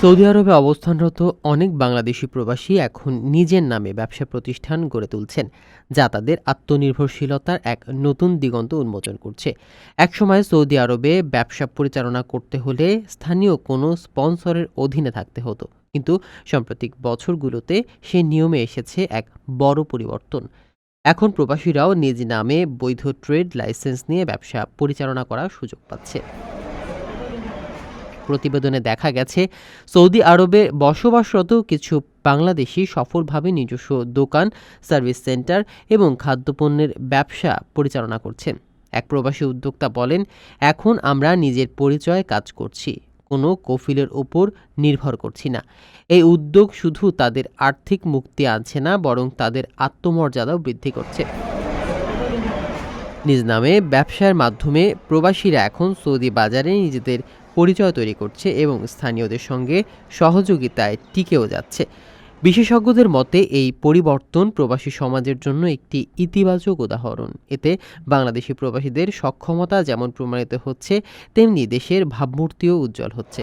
Saudi আরবে অবস্থানরত অনেক বাংলাদেশি প্রবাসী এখন নিজের নামে ব্যবসা প্রতিষ্ঠান গড়ে তুলছেন, যা তাদের আত্মনির্ভরশীলতার এক নতুন দিগন্ত উন্মোচন করছে। একসময় সৌদি আরবে ব্যবসা পরিচালনা করতে হলে স্থানীয় কোনো স্পন্সরের অধীনে থাকতে হতো। কিন্তু সাম্প্রতিক বছরগুলোতে সে নিয়মে এসেছে এক বড় পরিবর্তন। এখন প্রবাসীরাও নিজ নামে বৈধ ট্রেড লাইসেন্স নিয়ে ব্যবসা পরিচালনা করার সুযোগ পাচ্ছে। প্রতিবেদনে দেখা গেছে, সৌদি আরবে বসবাসরত কিছু বাংলাদেশি সফলভাবে নিজস্ব দোকান, সার্ভিস সেন্টার এবং খাদ্যপণ্যের ব্যবসা পরিচালনা করছেন এক প্রবাসী উদ্যোক্তা বলেন, এখন আমরা নিজের পরিচয়ে কাজ করছি, কোনো কফিলের ওপর নির্ভর করছি না। এই উদ্যোগ শুধু তাদের আর্থিক মুক্তি আনছে না, বরং তাদের আত্মমর্যাদাও বৃদ্ধি করছে। নিজ নামে ব্যবসার মাধ্যমে প্রবাসীরা এখন সৌদি বাজারে নিজেদের পরিচয় তৈরি করছে এবং স্থানীয়দের সঙ্গে সহযোগিতায় টিকেও যাচ্ছে। বিশেষজ্ঞদের মতে, এই পরিবর্তন প্রবাসী সমাজের জন্য একটি ইতিবাচক উদাহরণ। এতে বাংলাদেশি প্রবাসীদের সক্ষমতা যেমন প্রমাণিত হচ্ছে, তেমনি দেশের ভাবমূর্তিও উজ্জ্বল হচ্ছে।